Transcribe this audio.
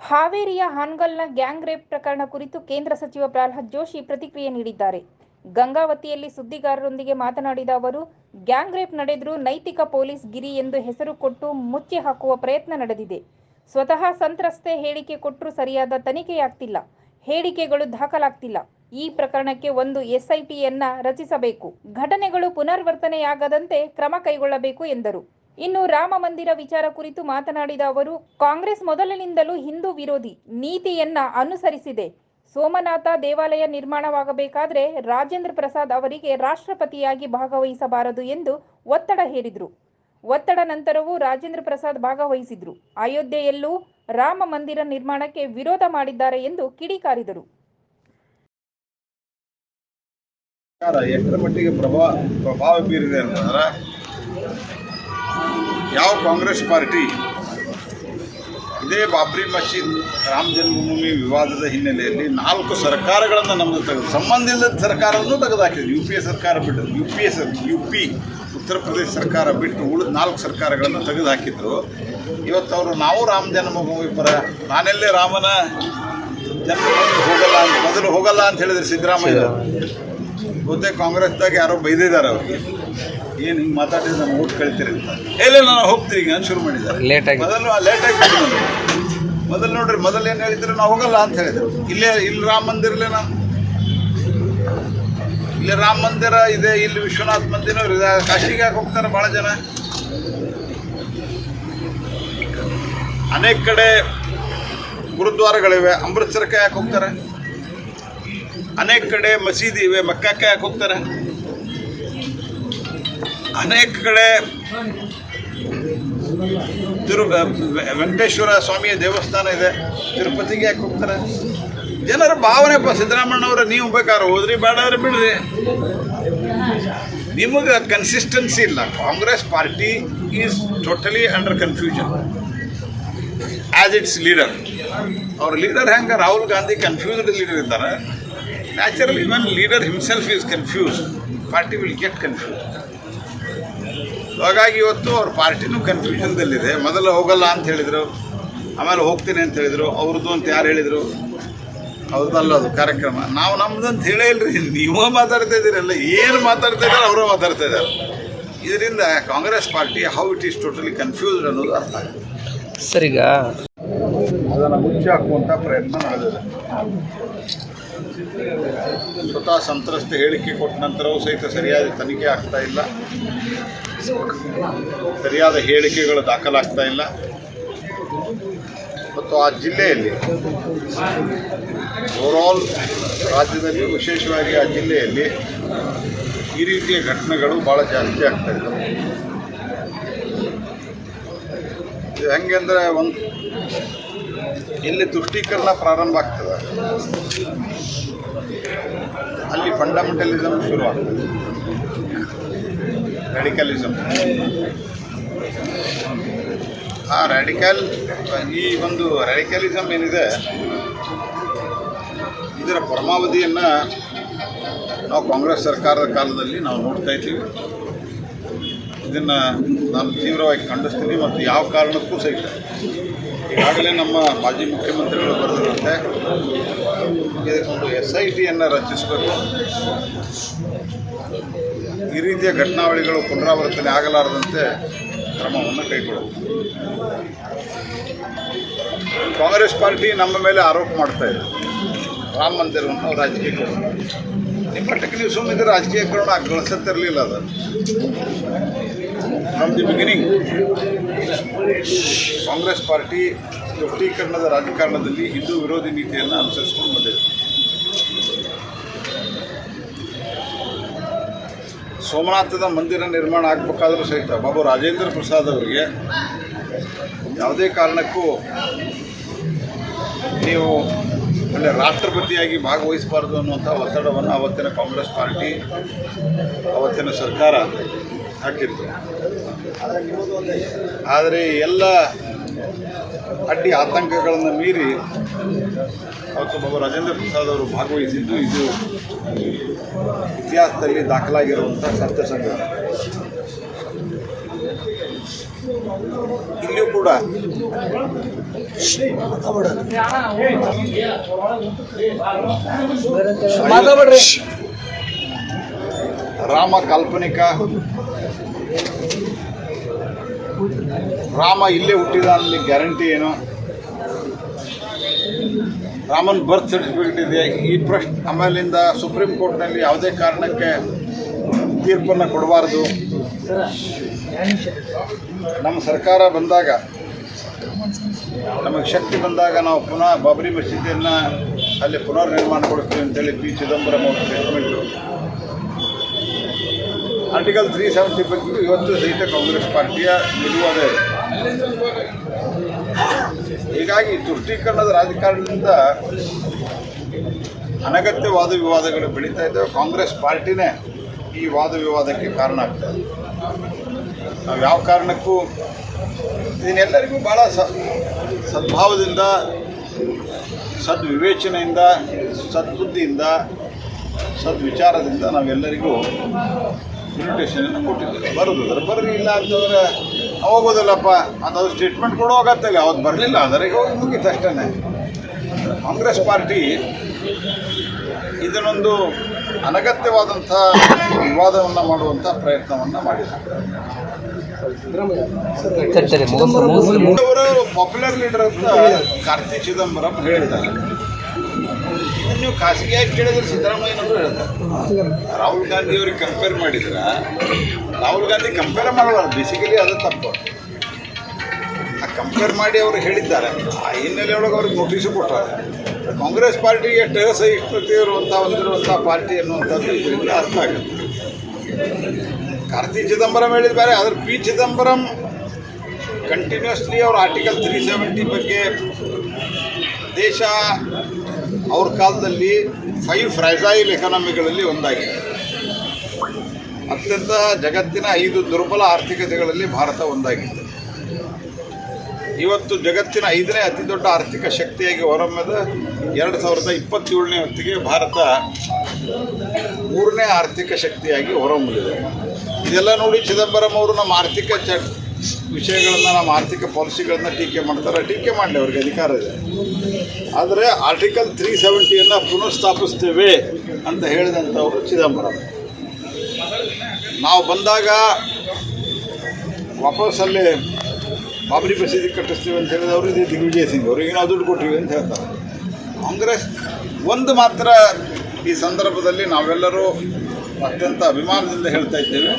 ಹಾವೇರಿಯ ಹಾನ್ಗಲ್ನ gang rape ಪ್ರಕರಣ ಕುರಿತು ಕೇಂದ್ರ ಸಚಿವ ಪ್ರಹ್ಲಾದ್ ಜೋಶಿ ಪ್ರತಿಕ್ರಿಯೆ ನೀಡಿದ್ದಾರೆ. ಗಂಗಾವತಿಯಲ್ಲಿ ಸುದ್ದಿಗಾರರೊಂದಿಗೆ ಮಾತನಾಡಿದ ಅವರು ಗ್ಯಾಂಗ್ ರೇಪ್ ನಡೆದರೂ ನೈತಿಕ ಪೊಲೀಸ್ ಗಿರಿ ಎಂದು ಹೆಸರು ಕೊಟ್ಟು ಮುಚ್ಚಿ ಹಾಕುವ ಪ್ರಯತ್ನ ನಡೆದಿದೆ. ಸ್ವತಃ ಸಂತ್ರಸ್ತೆ ಹೇಳಿಕೆ ಕೊಟ್ಟರೂ ಸರಿಯಾದ ತನಿಖೆಯಾಗ್ತಿಲ್ಲ, ಹೇಳಿಕೆಗಳು ದಾಖಲಾಗ್ತಿಲ್ಲ. ಈ ಪ್ರಕರಣಕ್ಕೆ ಒಂದು ಎಸ್ಐಟಿಯನ್ನ ರಚಿಸಬೇಕು. ಘಟನೆಗಳು ಪುನರ್ವರ್ತನೆಯಾಗದಂತೆ ಕ್ರಮ ಕೈಗೊಳ್ಳಬೇಕು ಎಂದರು. ಇನ್ನು ರಾಮ ಮಂದಿರ ವಿಚಾರ ಕುರಿತು ಮಾತನಾಡಿದ ಅವರು, ಕಾಂಗ್ರೆಸ್ ಮೊದಲಿನಿಂದಲೂ ಹಿಂದೂ ವಿರೋಧಿ ನೀತಿಯನ್ನ ಅನುಸರಿಸಿದೆ. ಸೋಮನಾಥ ದೇವಾಲಯ ನಿರ್ಮಾಣವಾಗಬೇಕಾದ್ರೆ ರಾಜೇಂದ್ರ ಪ್ರಸಾದ್ ಅವರಿಗೆ ರಾಷ್ಟ್ರಪತಿಯಾಗಿ ಭಾಗವಹಿಸಬಾರದು ಎಂದು ಒತ್ತಡ ಹೇರಿದ್ರು. ಒತ್ತಡ ನಂತರವೂ ರಾಜೇಂದ್ರ ಪ್ರಸಾದ್ ಭಾಗವಹಿಸಿದ್ರು. ಅಯೋಧ್ಯೆಯಲ್ಲೂ ರಾಮ ಮಂದಿರ ನಿರ್ಮಾಣಕ್ಕೆ ವಿರೋಧ ಮಾಡಿದ್ದಾರೆ ಎಂದು ಕಿಡಿಕಾರಿದರು. ಎಷ್ಟರ ಮಟ್ಟಿಗೆ ಪ್ರಭಾವ ಪ್ರಭಾವ ಬೀರಿದೆ ಅಂತಂದ್ರೆ ಯಾವ ಕಾಂಗ್ರೆಸ್ ಪಾರ್ಟಿ? ಇದೇ ಬಾಬ್ರಿ ಮಸೀದ್ ರಾಮ ಜನ್ಮಭೂಮಿ ವಿವಾದದ ಹಿನ್ನೆಲೆಯಲ್ಲಿ ನಾಲ್ಕು ಸರ್ಕಾರಗಳನ್ನು ನಮ್ಮದು ತೆಗೆದು ಸಂಬಂಧ ಇಲ್ಲದ ಸರ್ಕಾರವನ್ನು ತೆಗೆದುಹಾಕಿದ್ರು. ಯು ಪಿ ಎ ಸರ್ಕಾರ ಬಿಟ್ಟು U P S U P Uttar Pradesh ಸರ್ಕಾರ ಬಿಟ್ಟು ಉಳಿದ ನಾಲ್ಕು ಸರ್ಕಾರಗಳನ್ನು ತೆಗೆದುಹಾಕಿದ್ರು. ಇವತ್ತು ಅವರು ನಾವು ರಾಮ ಜನ್ಮಭೂಮಿ ಪರ ನಾನೆಲ್ಲೇ ರಾಮನ ಜನ್ಮಭೂಮಿ ಹೋಗಲ್ಲ ಅಂತ ಮೊದಲು ಹೋಗಲ್ಲ ಅಂತ ಹೇಳಿದ್ರು ಸಿದ್ದರಾಮಯ್ಯ. ಬಹುತೇಕ ಕಾಂಗ್ರೆಸ್ದಾಗ ಯಾರೋ ಬೈದಿದ್ದಾರೆ ಅವ್ರಿಗೆ. ಏನು ಹಿಂಗೆ ಮಾತಾಡಿದ್ರೆ ನಾನು ಊಟ ಕಳಿತೀರಿ ಅಂತ. ಇಲ್ಲ ನಾನು ಹೋಗ್ತೀನಿ ಈಗ ಶುರು ಮಾಡಿದ್ದಾರೆ ಲೇಟಾಗಿ. ಮೊದಲು ಲೇಟಾಗಿ. ಮೊದಲು ನೋಡ್ರಿ ಮೊದಲು ಏನು ಹೇಳಿದ್ರು ನಾವು ಹೋಗಲ್ಲ ಅಂತ ಹೇಳಿದ್ರು. ಇಲ್ಲೇ ಇಲ್ಲಿ ರಾಮ ಮಂದಿರ ನಾವು ಇಲ್ಲಿ ರಾಮ ಮಂದಿರ ಇದೆ ಇಲ್ಲಿ ವಿಶ್ವನಾಥ್ ಮಂದಿರ ಇದೆ. ಕಾಶಿಗೆ ಯಾಕೆ ಹೋಗ್ತಾರೆ ಭಾಳ ಜನ? ಅನೇಕ ಕಡೆ ಗುರುದ್ವಾರಗಳಿವೆ. ಅಮೃತ್ಸರಕ್ಕೆ ಯಾಕೆ ಹೋಗ್ತಾರೆ? ಅನೇಕ ಕಡೆ ಮಸೀದಿ ಇವೆ. ಮಕ್ಕಕ್ಕೆ ಯಾಕೆ ಹೋಗ್ತಾರೆ? ಅನೇಕ ಕಡೆ ತಿರು ವೆಂಕಟೇಶ್ವರ ಸ್ವಾಮಿಯ ದೇವಸ್ಥಾನ ಇದೆ. ತಿರುಪತಿಗೆ ಯಾಕೆ ಹೋಗ್ತಾರೆ? ಜನರ ಭಾವನೆಪ್ಪ ಸಿದ್ದರಾಮಣ್ಣವ್ರ ನೀವು ಬೇಕಾದ್ರೆ ಹೋದ್ರಿ ಬೇಡಾದ್ರೆ ಬಿಡ್ರಿ. ನಿಮಗೆ ಕನ್ಸಿಸ್ಟೆನ್ಸಿ ಇಲ್ಲ. Congress party is totally under confusion as its leader ಅವ್ರ ಲೀಡರ್ ಹೆಂಗೆ? ರಾಹುಲ್ ಗಾಂಧಿ ಕನ್ಫ್ಯೂಸ್ಡ್ ಲೀಡರ್ ಇದ್ದಾರೆ. Naturally even leader himself is confuse party will get confuse ಹಾಗಾಗಿ ಇವತ್ತು ಅವ್ರ ಪಾರ್ಟಿನೂ ಕನ್ಫ್ಯೂಷನ್ದಲ್ಲಿದೆ ಮೊದಲು ಹೋಗಲ್ಲ ಅಂತ ಹೇಳಿದರು. ಆಮೇಲೆ ಹೋಗ್ತೀನಿ ಅಂತ ಹೇಳಿದರು. ಅವ್ರದ್ದು ಅಂತ ಯಾರು ಹೇಳಿದರು? ಅವ್ರದ್ದಲ್ಲ ಅದು ಕಾರ್ಯಕ್ರಮ. ನಾವು ನಮ್ದು ಅಂತ ಹೇಳೇ ಇಲ್ರಿ. ನೀವೇ ಮಾತಾಡ್ತಾ ಇದ್ದೀರಲ್ಲ. ಏನು ಮಾತಾಡ್ತಾ ಇದ್ದಾರೆ ಅವರೇ ಮಾತಾಡ್ತಾ ಇದ್ದಾರೆ. ಇದರಿಂದ Congress party how it is totally confused ಅನ್ನೋದು ಅರ್ಥ ಆಗುತ್ತೆ. ಸರಿಗ? ಅದನ್ನು ಮುಚ್ಚಿ ಹಾಕುವಂಥ ಪ್ರಯತ್ನ ನಡೆದಿದೆ. ಸ್ವತಃ ಸಂತ್ರಸ್ತ ಹೇಳಿಕೆ ಕೊಟ್ಟ ನಂತರವೂ ಸಹಿತ ಸರಿಯಾದ ತನಿಖೆ ಆಗ್ತಾ ಇಲ್ಲ. ಸರಿಯಾದ ಹೇಳಿಕೆಗಳು ದಾಖಲಾಗ್ತಾ ಇಲ್ಲ. ಮತ್ತು ಆ ಜಿಲ್ಲೆಯಲ್ಲಿ ಓವರಾಲ್ ರಾಜ್ಯದಲ್ಲಿ ವಿಶೇಷವಾಗಿ ಆ ಜಿಲ್ಲೆಯಲ್ಲಿ ಈ ರೀತಿಯ ಘಟನೆಗಳು ಭಾಳ ಜಾಸ್ತಿ ಆಗ್ತಾ ಇದ್ದವು. ಇದು ಹೆಂಗೆ ಅಂದರೆ ಒಂದು ಎಲ್ಲಿ ತುಷ್ಟೀಕರಣ ಪ್ರಾರಂಭ ಆಗ್ತದೆ. ಅಲ್ಲಿ ಫಂಡಮೆಂಟಲಿಸಮ್ ಶುರುವಾಗ್ತದೆ ರ್ಯಾಡಿಕಲಿಸಮ್ ಆ ರ್ಯಾಡಿಕಲ್ ಈ ಒಂದು ರ್ಯಾಡಿಕಲಿಸಮ್ ಏನಿದೆ, ಇದರ ಪರಮಾವಧಿಯನ್ನು ನಾವು ಕಾಂಗ್ರೆಸ್ ಸರ್ಕಾರದ ಕಾಲದಲ್ಲಿ ನಾವು ನೋಡ್ತಾ ಇದ್ದೀವಿ. ಇದನ್ನು ನಾನು ತೀವ್ರವಾಗಿ ಖಂಡಿಸ್ತೀನಿ ಮತ್ತು ಯಾವ ಕಾರಣಕ್ಕೂ ಸಹಿತ. ಈಗಾಗಲೇ ನಮ್ಮ ಮಾಜಿ ಮುಖ್ಯಮಂತ್ರಿಗಳು ಬರೆದಿರುತ್ತೆ ಎಸ್ ಐ ಟಿಯನ್ನು ರಚಿಸಬೇಕು. ಈ ರೀತಿಯ ಘಟನಾವಳಿಗಳು ಪುನರಾವರ್ತನೆ ಆಗಲಾರದಂತೆ ಕ್ರಮವನ್ನು ಕೈಗೊಳ್ಳಬೇಕು ಕಾಂಗ್ರೆಸ್ ಪಾರ್ಟಿ ನಮ್ಮ ಮೇಲೆ ಆರೋಪ ಮಾಡ್ತಾ ಇದೆ. ರಾಮ ಮಂದಿರವನ್ನು ರಾಜಕೀಯ ಮಟ್ಟಕ್ಕೆ ನೀವು ಸುಮ್ಮನೆ ರಾಜಕೀಯಕರಣ ಗಳಿಸುತ್ತಿರಲಿಲ್ಲ ಅದು. From the beginning Congress party ತುಷ್ಟೀಕರಣದ ರಾಜಕಾರಣದಲ್ಲಿ ಹಿಂದೂ ವಿರೋಧಿ ನೀತಿಯನ್ನು ಅನುಸರಿಸಿಕೊಂಡು ಬಂದಿದೆ. ಸೋಮನಾಥದ ಮಂದಿರ ನಿರ್ಮಾಣ ಆಗಬೇಕಾದ್ರೂ ಸಹಿತ ಬಾಬು ರಾಜೇಂದ್ರ ಪ್ರಸಾದ್ ಅವರಿಗೆ ಯಾವುದೇ ಕಾರಣಕ್ಕೂ ನೀವು ಅಲ್ಲಿ ರಾಷ್ಟ್ರಪತಿಯಾಗಿ ಭಾಗವಹಿಸಬಾರ್ದು ಅನ್ನುವಂಥ ಒತ್ತಡವನ್ನು ಅವತ್ತಿನ ಕಾಂಗ್ರೆಸ್ ಪಾರ್ಟಿ, ಅವತ್ತಿನ ಸರ್ಕಾರ ಹಾಕಿತ್ತು. ಆದರೆ ಎಲ್ಲ ಅಡ್ಡಿ ಆತಂಕಗಳನ್ನು ಮೀರಿ ಅವತ್ತು ಬಾಬು ರಾಜೇಂದ್ರ ಪ್ರಸಾದ್ ಅವರು ಭಾಗವಹಿಸಿದ್ದು, ಇದು ಇತಿಹಾಸದಲ್ಲಿ ದಾಖಲಾಗಿರುವಂಥ ಸತ್ಯ ಸಂಘಟನೆ ಇಲ್ಲಿಯೂ ಕೂಡ ರಾಮ ಕಾಲ್ಪನಿಕ. ರಾಮ ಇಲ್ಲೇ ಹುಟ್ಟಿದ ಅಲ್ಲಿ ಗ್ಯಾರಂಟಿ ಏನು? ರಾಮನ್ ಬರ್ತ್ ಸರ್ಟಿಫಿಕೇಟ್ ಇದೆ ಈ ಪ್ರಶ್ನೆ ಆಮೇಲಿಂದ ಸುಪ್ರೀಂ ಕೋರ್ಟ್ನಲ್ಲಿ ಯಾವುದೇ ಕಾರಣಕ್ಕೆ ತೀರ್ಪನ್ನು ಕೊಡಬಾರ್ದು. ನಮ್ಮ ಸರ್ಕಾರ ಬಂದಾಗ ನಮಗೆ ಶಕ್ತಿ ಬಂದಾಗ ನಾವು ಪುನಃ ಬಾಬರಿ ಮಸೀದಿಯನ್ನು ಅಲ್ಲಿ ಪುನರ್ ನಿರ್ಮಾಣಗೊಳಿಸ್ತೀವಿ ಅಂತೇಳಿ ಪಿ ಚಿದಂಬರಂ ಅವರು ಸ್ಟೇಟ್ಮೆಂಟು ಆರ್ಟಿಕಲ್ ತ್ರೀ ಸೆವೆಂಟಿ ಬಗ್ಗೆ ಇವತ್ತು ಸಹಿತ ಕಾಂಗ್ರೆಸ್ ಪಾರ್ಟಿಯ ನಿಲುವಾದ ಹೀಗಾಗಿ ತುಷ್ಟೀಕರಣದ ರಾಜಕಾರಣದಿಂದ ಅನಗತ್ಯ ವಾದ ವಿವಾದಗಳು ಬೆಳೀತಾ ಇದ್ದಾವೆ. ಕಾಂಗ್ರೆಸ್ ಪಾರ್ಟಿನೇ ಈ ವಾದ ವಿವಾದಕ್ಕೆ ಕಾರಣ ಆಗ್ತದೆ ನಾವು ಯಾವ ಕಾರಣಕ್ಕೂ ಇದನ್ನೆಲ್ಲರಿಗೂ ಭಾಳ ಸದ್ಭಾವದಿಂದ, ಸದ್ವಿವೇಚನೆಯಿಂದ, ಸದ್ಬುದ್ಧಿಯಿಂದ, ಸದ್ವಿಚಾರದಿಂದ ನಾವೆಲ್ಲರಿಗೂ ಇನ್ವಿಟೇಷನನ್ನು ಕೊಟ್ಟಿದ್ದೇವೆ. ಬರೋದು ಅದ್ರ ಬರ್ರಿ ಇಲ್ಲ ಅಂತಂದ್ರೆ ಹೋಗೋದಿಲ್ಲಪ್ಪ ಅದು ಸ್ಟೇಟ್ಮೆಂಟ್ ಕೊಡೋ ಹೋಗತ್ತಲ್ಲ ಅವತ್ತು ಬರಲಿಲ್ಲ ಆದರೆ ಹೋಗಿ ಮುಗೀತು ಅಷ್ಟೇ ಕಾಂಗ್ರೆಸ್ ಪಾರ್ಟಿ ಇದನ್ನೊಂದು ಅನಗತ್ಯವಾದಂಥ ವಿವಾದವನ್ನು ಮಾಡುವಂಥ ಪ್ರಯತ್ನವನ್ನು ಮಾಡಿದೆ ಸರಿ ಸರಿ ಮುಗಿಸ್ ಮುಗಿಸ್ರಿ ಅವರು ಪಾಪ್ಯುಲರ್ ಲೀಡರ್ ಅಂತ ಕಾರ್ತಿ ಚಿದಂಬರಂ ಹೇಳಿದ್ದಾರೆ. ಇದನ್ನ ನೀವು ಖಾಸಗಿಯಾಗಿ ಕೇಳಿದ್ರೆ ಸಿದ್ದರಾಮಯ್ಯನವರು ಹೇಳ್ತಾರೆ. ರಾಹುಲ್ ಗಾಂಧಿ ಅವ್ರಿಗೆ ಕಂಪೇರ್ ಮಾಡಿದ್ರ ರಾಹುಲ್ ಗಾಂಧಿ ಕಂಪೇರ್ ಮಾಡಬಾರ್ದು. ಬೇಸಿಕಲಿ ಅದು ತಪ್ಪು. ಆ ಕಂಪೇರ್ ಮಾಡಿ ಅವರು ಹೇಳಿದ್ದಾರೆ. ಆ ಹಿನ್ನೆಲೆ ಒಳಗೆ ಅವ್ರಿಗೆ ನೋಟಿಸು ಕೊಟ್ಟಾರೆ ಕಾಂಗ್ರೆಸ್ ಪಾರ್ಟಿಗೆ ಎಷ್ಟು ಅಸಹಿಷ್ಣುತೆ ಇರುವಂಥ ಹೊಂದಿರುವಂಥ ಪಾರ್ಟಿ ಅನ್ನುವಂಥದ್ದು ಇದರಿಂದ ಅರ್ಥ ಆಗುತ್ತೆ. ಕಾರ್ತಿ ಚಿದಂಬರಂ ಹೇಳಿದ ಬೇರೆ, ಆದರೆ ಪಿ ಚಿದಂಬರಂ ಕಂಟಿನ್ಯೂಸ್ಲಿ ಅವ್ರ ಆರ್ಟಿಕಲ್ ತ್ರೀ ಸೆವೆಂಟಿ ಬಗ್ಗೆ ದೇಶ ಅವ್ರ ಕಾಲದಲ್ಲಿ ಫೈವ್ ಫ್ರೈಸೈಲ್ ಎಕಾನಮಿಗಳಲ್ಲಿ ಒಂದಾಗಿದೆ. ಅತ್ಯಂತ ಜಗತ್ತಿನ ಐದು ದುರ್ಬಲ ಆರ್ಥಿಕತೆಗಳಲ್ಲಿ ಭಾರತ ಒಂದಾಗಿತ್ತು ಇವತ್ತು ಜಗತ್ತಿನ ಐದನೇ ಅತಿ ದೊಡ್ಡ ಆರ್ಥಿಕ ಶಕ್ತಿಯಾಗಿ ಹೊರಮ್ಮದ ಎರಡು ಸಾವಿರದ ಇಪ್ಪತ್ತೇಳನೇ ಹೊತ್ತಿಗೆ ಭಾರತ ಮೂರನೇ ಆರ್ಥಿಕ ಶಕ್ತಿಯಾಗಿ ಹೊರಹೊಮ್ಮಲಿದೆ. ಇದೆಲ್ಲ ನೋಡಿ ಚಿದಂಬರಂ ಅವರು ನಮ್ಮ ಆರ್ಥಿಕ ಚ ವಿಷಯಗಳನ್ನು, ನಮ್ಮ ಆರ್ಥಿಕ ಪಾಲಿಸಿಗಳನ್ನು ಟೀಕೆ ಮಾಡ್ತಾರೆ. ಟೀಕೆ ಮಾಡಲಿ ಅವ್ರಿಗೆ, ಅಧಿಕಾರ ಇದೆ. ಆದರೆ ಆರ್ಟಿಕಲ್ ತ್ರೀ ಸೆವೆಂಟಿಯನ್ನು ಪುನಃಸ್ಥಾಪಿಸ್ತೇವೆ ಅಂತ ಹೇಳಿದಂಥವರು ಚಿದಂಬರಂ. ನಾವು ಬಂದಾಗ ವಾಪಸ್ಸಲ್ಲಿ ಬಾಬರಿ ಮಸೀದಿ ಕಟ್ಟಿಸ್ತೀವಿ ಅಂತ ಹೇಳಿದವರು ಇದೇ ದಿಗ್ವಿಜಯ್ ಸಿಂಗ್ ಅವರಿಗೆ ನಾವು ದುಡ್ಡು ಕೊಟ್ಟಿವಿ ಅಂತ ಹೇಳ್ತಾರೆ. ಕಾಂಗ್ರೆಸ್ ಒಂದು ಮಾತ್ರ ಈ ಸಂದರ್ಭದಲ್ಲಿ ನಾವೆಲ್ಲರೂ ಅತ್ಯಂತ ಅಭಿಮಾನದಿಂದ ಹೇಳ್ತಾ ಇದ್ದೇವೆ.